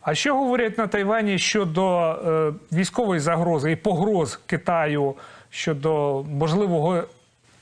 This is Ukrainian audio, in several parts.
А що говорять на Тайвані щодо е, військової загрози і погроз Китаю щодо можливого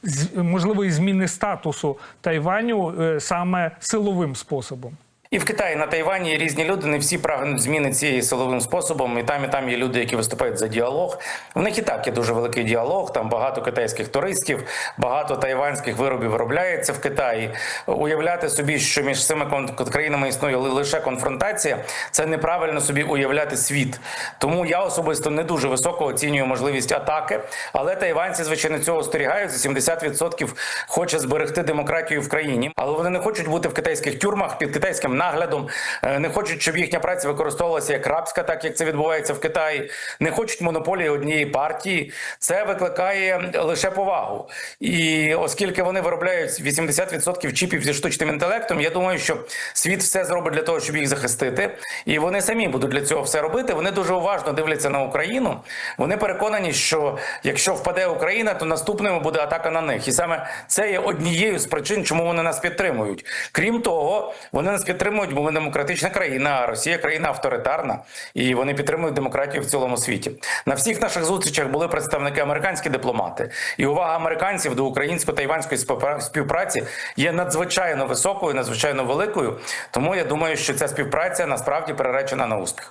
з- можливої зміни статусу Тайваню е, саме силовим способом? І в Китаї на Тайвані різні люди. Не всі прагнуть зміни цієї силовим способом. І там і там є люди, які виступають за діалог. В них і так є дуже великий діалог. Там багато китайських туристів, багато тайванських виробів виробляється в Китаї. Уявляти собі, що між цими країнами існує ли- лише конфронтація, це неправильно собі уявляти світ. Тому я особисто не дуже високо оцінюю можливість атаки. Але тайванці, звичайно, цього остерігаються. 70% хоче зберегти демократію в країні, але вони не хочуть бути в китайських тюрмах під китайським наглядом, е, не хочуть, щоб їхня праця використовувалася як рабська, так як це відбувається в Китаї. Не хочуть монополії однієї партії. Це викликає лише повагу. І оскільки вони виробляють 80% чіпів зі штучним інтелектом, я думаю, що світ все зробить для того, щоб їх захистити. І вони самі будуть для цього все робити. Вони дуже уважно дивляться на Україну. Вони переконані, що якщо впаде Україна, то наступною буде атака на них. І саме це є однією з причин, чому вони нас підтримують. Крім того, вони нас підтримують, бо ми демократична країна, а Росія країна авторитарна, і вони підтримують демократію в цілому світі. На всіх наших зустрічах були представники американські дипломати, і увага американців до українсько-тайванської співпра- співпраці є надзвичайно високою, надзвичайно великою. Тому я думаю, що ця співпраця насправді переречена на успіх.